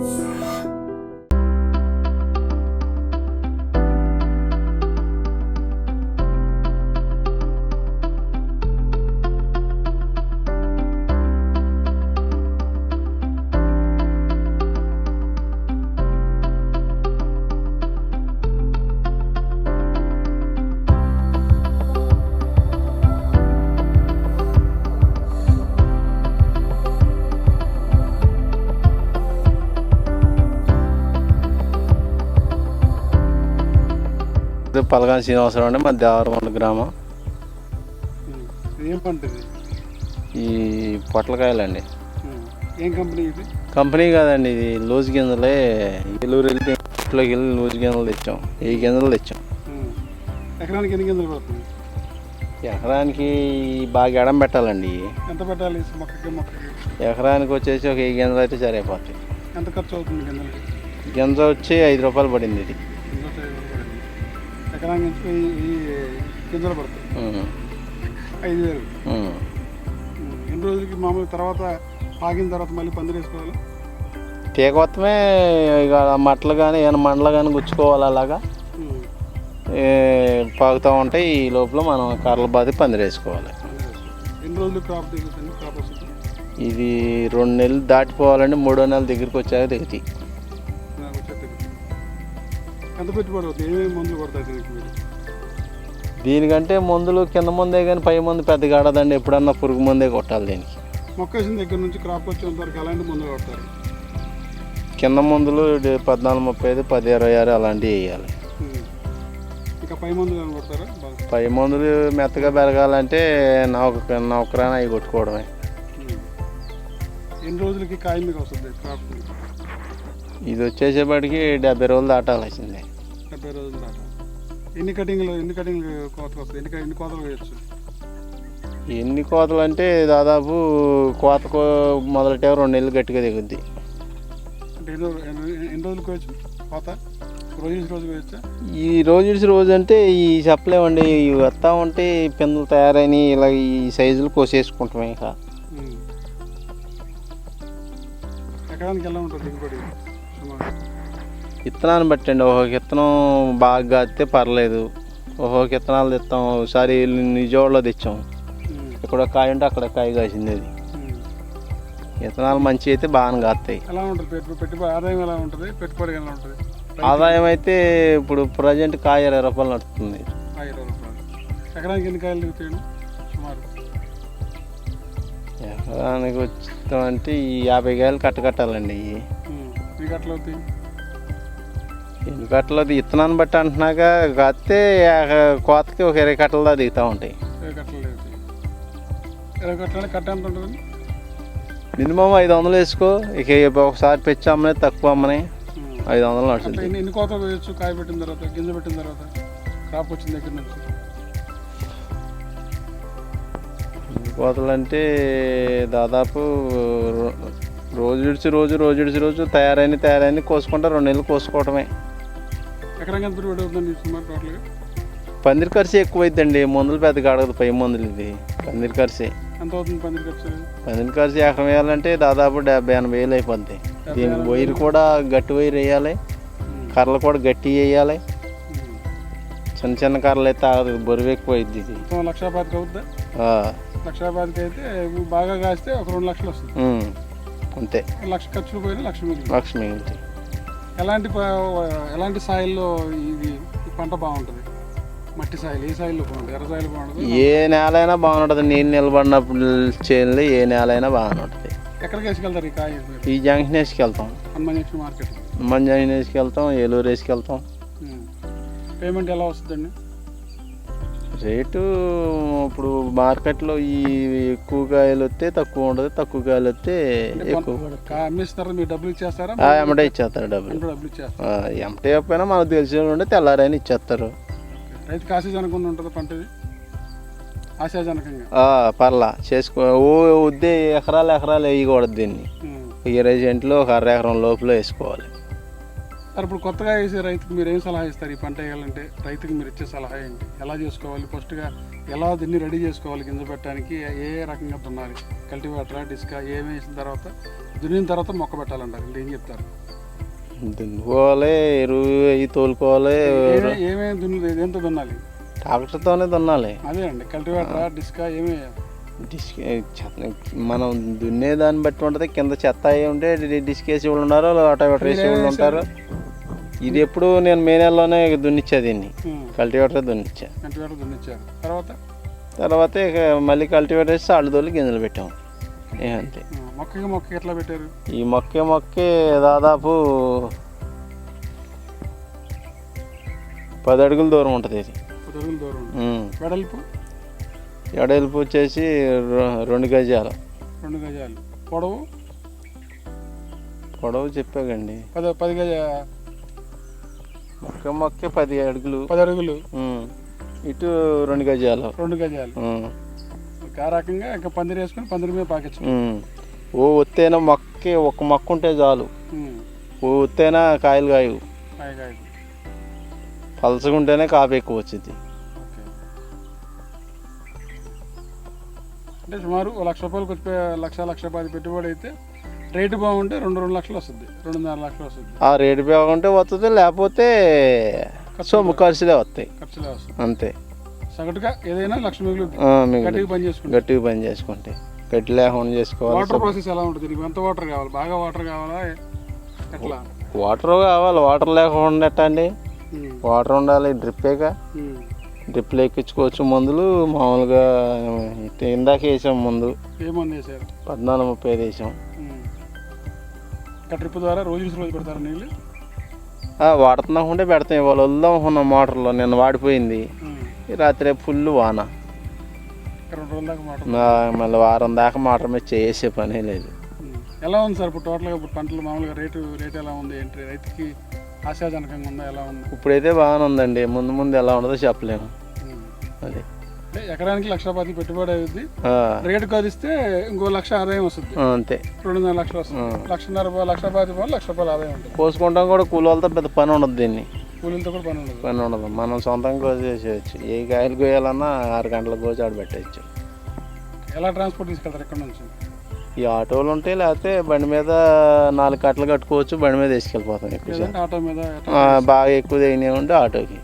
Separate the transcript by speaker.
Speaker 1: Amen. ఇది పలగాని శ్రీనివాసరావు అండి మా దేవరమండ గ్రామం.
Speaker 2: ఏం పంట ఇది?
Speaker 1: ఈ పొట్లకాయలండి.
Speaker 2: ఏం కంపెనీ ఇది?
Speaker 1: కంపెనీ కాదండి ఇది లూజ్ గింజలే. ఎల్లూరు వెళ్తే ఇంట్లోకి వెళ్ళి లూజ్ గింజలు తెచ్చాం. ఈ గింజలు తెచ్చాం.
Speaker 2: ఉమ్. ఎకరానికి ఎన్ని గింజలు పడుతుంది?
Speaker 1: ఎకరానికి బాగా ఎడం పెట్టాలండి ఇవి.
Speaker 2: ఎంత పెట్టాలి మొక్కకి మొక్కకి?
Speaker 1: ఎకరానికి వచ్చేసి ఒక ఈ గింజలు అయితే సరిపోతాయి.
Speaker 2: ఎంత ఖర్చు అవుతుంది గింజలకి?
Speaker 1: గింజ వచ్చి ఐదు రూపాయలు పడింది ఇది.
Speaker 2: ఎకరానికి నుంచి ఈ గింజలు పడతాయి. ఐదు వేలు. ఎన్ని రోజులకి మామూలు తర్వాత ఆగిన తర్వాత మళ్ళీ పందిరి వేసుకోవాలి?
Speaker 1: తీగ మొత్తమే ఇక మట్టలు కానీ ఏమైనా మండలు కానీ గుచ్చుకోవాలి అలాగా. పాకుతూ ఉంటాయి ఈ లోపల మనం కర్రలు బాది పందిరేసుకోవాలి
Speaker 2: పందిరి వేసుకోవాలి. ఎన్ని రోజులు క్రాప్ దిగుతుంది క్రాప్ వస్తుంది?
Speaker 1: ఇది రెండు నెలలు దాటిపోవాలండి మూడో నెల దగ్గరికి వచ్చాక దిగుతాయి.
Speaker 2: ఎంత పెట్టుబడి అవుతుంది? ఏమేమి మందులు కొడతాయి దీనికి మీరు?
Speaker 1: దీనికంటే మందులు కింద ముందే కానీ పై మందు పెద్దగా ఆడదండి ఎప్పుడన్నా పురుగు మందే కొట్టాలి దీనికి.
Speaker 2: మొక్క వేసిన దగ్గర నుంచి క్రాప్ వచ్చేంత వరకు ఎలాంటి మందులు కొడతారు
Speaker 1: కింద మందులు పద్నాలుగు ముప్పై ఐదు పది ఇరవై ఆరు అలాంటివి వేయాలి.
Speaker 2: ఇంకా పై మందులు ఏమైనా కొడతారా? బాగా.
Speaker 1: పై మందులు మెత్తగా పెరగాలంటే నౌక నౌకరాన అవి కొట్టుకోవడమే.
Speaker 2: ఎన్ని రోజులకి కాయ మీకు వస్తుంది క్రాప్?
Speaker 1: ఇది వచ్చేసేపటికి డెబ్బై రోజులు దాటాల్సిందే.
Speaker 2: డెబ్బై రోజుల దాకా ఎన్ని కటింగ్లు ఎన్ని కటింగ్లు కోతలు వస్తాయి? ఎన్ని ఎన్ని కోతలు వేయచ్చు?
Speaker 1: ఎన్ని కోతలు అంటే దాదాపు కోత కో- మొదలెట్టే రెండు నెలలు గట్టిగా దిగుద్ది
Speaker 2: అంటే ఎన్ని రోజు- ఎన్ని ఎన్ని రోజులు కోయచ్చు కోత? రోజు నుంచి రోజు కోయచ్చా
Speaker 1: ఈ రోజు రోజు అంటే ఈ చెప్పలేమండి. ఇవి వస్తూ ఉంటే పిందెలు తయారైన ఇలా ఈ సైజులు కోసేసుకుంటాం ఇంకా.
Speaker 2: ఎకరానికి ఎలా ఉంటుంది దిగుబడి?
Speaker 1: విత్తనాన్ని బట్టండి. ఒక్కొక్క విత్తనం బాగా కాస్తే పర్లేదు. ఒక్కొక్క విత్తనాలు తెస్తాం ఒకసారి నిజవాడలో తెచ్చాం. ఇక్కడ కాయ ఉంటే అక్కడ కాయ కాసింది అది. విత్తనాలు మంచి అయితే బాగా కాస్తాయి
Speaker 2: ఎలా ఉంటుంది? పెట్టు పెట్టుబడి ఆదాయం ఎలా ఉంటుంది? పెట్టుబడి ఎలా ఉంటుంది?
Speaker 1: ఆదాయం అయితే ఇప్పుడు ప్రజెంట్ కాయ ఇరవై రూపాయలు నడుస్తుంది.
Speaker 2: ఎకరానికి ఎన్ని కాయలు దిగుతాయండి సుమారు.
Speaker 1: ఎకరానికి వచ్చామంటే ఈ యాభై కాయలు కట్ట కట్టాలండి ఇవి
Speaker 2: ఉమ్. మీకు అట్లా అవుతాయి?
Speaker 1: ఎన్ని కట్టలు అది విత్తనాన్ని బట్టి అంటున్నాక కాస్తే కోతకి ఒక ఇరవై కట్టలు దా దిగుతూ ఉంటాయి.
Speaker 2: ఇరవై కట్టలు దిగుతాయి ఇరవై కట్టలు కట్ట ఎంత ఉంటుంది?
Speaker 1: మినిమం ఐదు వందలు వేసుకో. ఇక ఒకసారి పెంచి అమ్మనే తక్కువ అమ్మనే. ఐదు వందలు నడుస్తుంది.
Speaker 2: ఎన్ని కోతలు వేయచ్చు? కాయ పెట్టిన తర్వాత గింజ పెట్టిన తర్వాత క్రాప్ వచ్చిన దగ్గర నుంచి?
Speaker 1: కోతలు అంటే దాదాపు రోజు ఇడిచి రోజు రోజు ఇడిచి రోజు తయారైన తయారైన కోసుకుంటే రెండు నెలలు కోసుకోవటమే.
Speaker 2: ఎకరానికి ఎంత పెట్టుబడి అవుతుంది సుమారు టోటల్గా.
Speaker 1: పందిరి ఖర్చు ఎక్కువ అవుతుందండి మందులు పెద్దగా అడగదు పై మందులు ఇది. పందిరి ఖర్చే.
Speaker 2: ఎంత అవుతుంది పందిరి ఖర్చు?
Speaker 1: పందిరి ఖర్చు ఎకరం వేయాలంటే దాదాపు డెబ్బై ఎనభై వేలు అయిపోద్ది. దీనికి వైర్ కూడా గట్టి వైర్ వేయాలి. కర్రలు కూడా గట్టి వేయాలి. చిన్న చిన్న కర్రలు అయితే ఆగదు బరువు ఎక్కువ అయింది ఇది
Speaker 2: లక్షా పాతిక అవుద్దా? లక్షా పాతిక అయితే బాగా కాస్తే ఒక రెండు లక్షలు వస్తుంది.
Speaker 1: అంతే.
Speaker 2: లక్ష ఖర్చులు పోయినా లక్ష
Speaker 1: ఇంటి
Speaker 2: ఎలాంటి ఎలాంటి సాయిల్లో ఇది పంట బాగుంటుంది? మట్టి సాయిల్ ఏ సాయిల్లో బాగుంటుంది? ఎర్ర సాయిల్ బాగుంటుంది?
Speaker 1: ఏ నేల అయినా బాగుంటుంది. నీళ్ళు నిలబడినప్పుడు చేనులు ఏ నేల అయినా బాగానే ఉంటుంది
Speaker 2: ఎక్కడికి వేసుకెళ్తారు ఈ కాయ?
Speaker 1: ఈ జంక్షన్ వేసుకెళ్తాం.
Speaker 2: హనుమాన్ జంక్షన్ మార్కెట్
Speaker 1: మంజాయిని వేసుకెళ్తాం ఏలూరు వేసుకెళ్తాం.
Speaker 2: పేమెంట్ ఎలా వస్తుందండి?
Speaker 1: రేటు ఇప్పుడు మార్కెట్లో ఈ ఎక్కువ కాయలు వస్తే తక్కువ ఉంటుంది తక్కువ కాయలు వస్తే ఎక్కువ.
Speaker 2: మీరు డబ్బులు ఇచ్చేస్తారా?
Speaker 1: డబ్బులు.
Speaker 2: ఇచ్చేస్తారు.
Speaker 1: ఎమ్మటే చెప్పైనా మనకు తెలిసిన ఉంటే తెల్లారైనా ఇచ్చేస్తారు.
Speaker 2: ఉంటుంది పంట ఆశాజనకంగా?
Speaker 1: ఆ, పర్లా. చేసుకో ఓ వద్దే ఎకరాలు ఎకరాలు వేయకూడదు దీన్ని. ఇరవై సెంట్లు ఒక అర ఎకరం లోపల వేసుకోవాలి.
Speaker 2: సార్ ఇప్పుడు కొత్తగా వేసే రైతుకి మీరు ఏం సలహా ఇస్తారు? ఈ పంట వేయాలంటే రైతుకి మీరు ఇచ్చే సలహా ఏంటి? ఎలా చేసుకోవాలి? ఫస్ట్గా ఎలా దీన్ని రెడీ చేసుకోవాలి? గింజ పెట్టడానికి ఏ ఏ రకంగా దున్నాలి? కల్టివేటరా డిస్కా ఏమి వేసిన తర్వాత దున్నిన తర్వాత మొక్క పెట్టాలంటారు. అంటే ఏం చెప్తారు?
Speaker 1: దున్నుకోవాలి ఎరువు అవి తోలుకోవాలి.
Speaker 2: ఏమే- ఏమేమి దున్ను దేంతో దున్నాలి?
Speaker 1: ట్రాక్టర్తోనే దున్నాలి.
Speaker 2: అదే అండి. కల్టివేటరా డిస్కా ఏమి
Speaker 1: మనం దున్నే దాన్ని బట్టి ఉంటుంది. కింద చెత్త అయి ఉంటే డి- డిస్క్ వేసి వాళ్ళు ఉన్నారు ఆటోమేటర్ వేసి వాళ్ళు ఉంటారు. ఇది ఎప్పుడు నేను మే నెలలోనే దున్నిచ్చా దీన్ని. కల్టివేటర్ దున్నిచ్చా.
Speaker 2: తర్వాత?
Speaker 1: తర్వాత ఇక మళ్ళీ కల్టివేటర్ వేసి తోలి గింజలు పెట్టాం. ఏ అంతే.
Speaker 2: మొక్కకి మొక్కకి ఎట్లా పెట్టారు?
Speaker 1: ఈ మొక్కే మొక్కే దాదాపు పది అడుగుల దూరం ఉంటుంది ఇది.
Speaker 2: వెడల్పు?
Speaker 1: ఎడల్పు వచ్చేసి రెండు గజాలు.
Speaker 2: రెండు గజాలు. పొడవు?
Speaker 1: పొడవు చెప్పాకండి
Speaker 2: పది పది గజ
Speaker 1: మొక్క మొక్కే పది అడుగులు.
Speaker 2: పది అడుగులు.
Speaker 1: ఇటు రెండు గజాలు.
Speaker 2: రెండు గజాలు. ఆ రకంగా ఇంకా పందిరి వేసుకొని పందిరి మీద పాకించు.
Speaker 1: ఓ ఒత్తైన మొక్కే ఒక మొక్క ఉంటే చాలు. ఓ ఒత్తైనా కాయలు కాయవు.
Speaker 2: కాయ కాయ
Speaker 1: పలసగా ఉంటేనే కాపు ఎక్కువ వచ్చింది.
Speaker 2: అంటే సుమారు లక్ష రూపాయలకు వచ్చే లక్ష లక్ష పది పెట్టుబడి అయితే రేటు బాగుంటే రెండు రెండు లక్షలు వస్తుంది. రెండున్నర లక్షలు వస్తుంది.
Speaker 1: ఆ రేటు బాగుంటే వస్తుంది లేకపోతే సొమ్ము ఖర్చులే వస్తాయి.
Speaker 2: ఖర్చులే వస్తుంది
Speaker 1: అంతే.
Speaker 2: సగటుగా ఏదైనా లక్ష
Speaker 1: మిగిలిన
Speaker 2: గట్టిగా పని చేసుకుంటే.
Speaker 1: గట్టిగా పని చేసుకుంటే. గట్టి లేకుండా చేసుకోవాలి.
Speaker 2: వాటర్ ప్రాసెస్ ఎలా ఉంటుంది? నీకు ఎంత వాటర్ కావాలి? బాగా వాటర్ కావాలా? ఎట్లా?
Speaker 1: వాటర్ కావాలి. వాటర్ లేకుండా అండి వాటర్ ఉండాలి డ్రిప్పేగా. డ్రిప్లు ఎక్కించుకోవచ్చు మందులు. మామూలుగా ఇందాక వేసాం ముందు.
Speaker 2: ఏ మంది వేసారు?
Speaker 1: పద్నాలుగు ముప్పై ఐదు వేసాం.
Speaker 2: ట్రిప్ ద్వారా రోజు రోజు పెడతారు నీళ్ళు?
Speaker 1: వాడుతున్నాం ఉంటే పెడతాం. ఇవాళ వద్దాం ఉన్న మోటార్లో. నిన్న వాడిపోయింది. రాత్రి ఫుల్ వాన. మళ్ళీ వారం దాకా మోటార్ మీద చేసే పనే లేదు.
Speaker 2: ఎలా ఉంది సార్ ఇప్పుడు టోటల్గా ఇప్పుడు పంటలు? మామూలుగా రేటు రేట్ ఎలా ఉంది? ఏంటి? రైతుకి ఆశాజనకంగా ఉందా? ఎలా ఉంది?
Speaker 1: ఇప్పుడైతే బాగానే ఉందండి. ముందు ముందు ఎలా ఉండదో చెప్పలేము. అది.
Speaker 2: ఎకరానికి లక్ష పది పెట్టుబడి అవుతుంది
Speaker 1: ఆ,
Speaker 2: రేటు కదిస్తే ఇంకో లక్ష ఆదాయం వస్తుంది.
Speaker 1: అంతే.
Speaker 2: రెండున్నర లక్షలు వస్తుంది. లక్షన్నర లక్ష పది లక్ష రూపాయలు ఆదాయం ఉంటుంది.
Speaker 1: కోసుకుంటాం కూడా కూలీలతో పెద్ద పని ఉండదు దీన్ని.
Speaker 2: కూలీలతో కూడా పని ఉండదు.
Speaker 1: పని ఉండదు. మనం సొంతంగా కోసేసేయచ్చు ఏ కాయలు కోయాలన్నా ఆరు గంటలకు కోసి ఆడ పెట్టచ్చు
Speaker 2: ఎలా ట్రాన్స్పోర్ట్ తీసుకెళ్తారు ఎక్కడ నుంచి?
Speaker 1: ఈ ఆటోలు ఉంటాయి లేకపోతే బండి మీద నాలుగు కట్టలు కట్టుకోవచ్చు బండి మీద తీసుకెళ్ళిపోతాం ఎక్కువ
Speaker 2: ఆటో మీద
Speaker 1: బాగా ఎక్కువ దిగినాయి ఉంటే ఆటోకి.